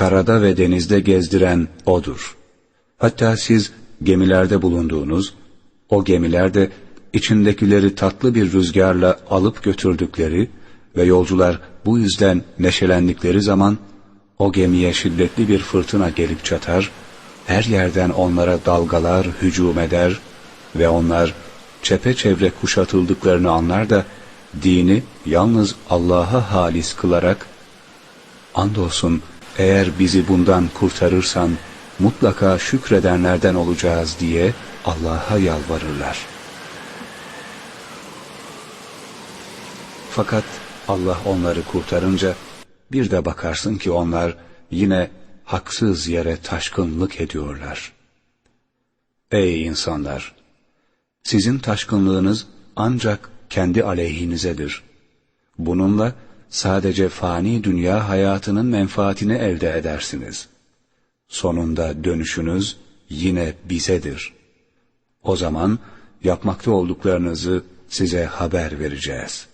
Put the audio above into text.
karada ve denizde gezdiren O'dur. Hatta siz gemilerde bulunduğunuz, o gemilerde içindekileri tatlı bir rüzgarla alıp götürdükleri ve yolcular bu yüzden neşelendikleri zaman o gemiye şiddetli bir fırtına gelip çatar, her yerden onlara dalgalar hücum eder ve onlar çepeçevre kuşatıldıklarını anlar da dini yalnız Allah'a halis kılarak andolsun eğer bizi bundan kurtarırsan mutlaka şükredenlerden olacağız diye Allah'a yalvarırlar. Fakat Allah onları kurtarınca bir de bakarsın ki onlar yine haksız yere taşkınlık ediyorlar. Ey insanlar! Sizin taşkınlığınız ancak kendi aleyhinizedir. Bununla sadece fani dünya hayatının menfaatini elde edersiniz. Sonunda dönüşünüz yine bizedir. O zaman yapmakta olduklarınızı size haber vereceğiz.''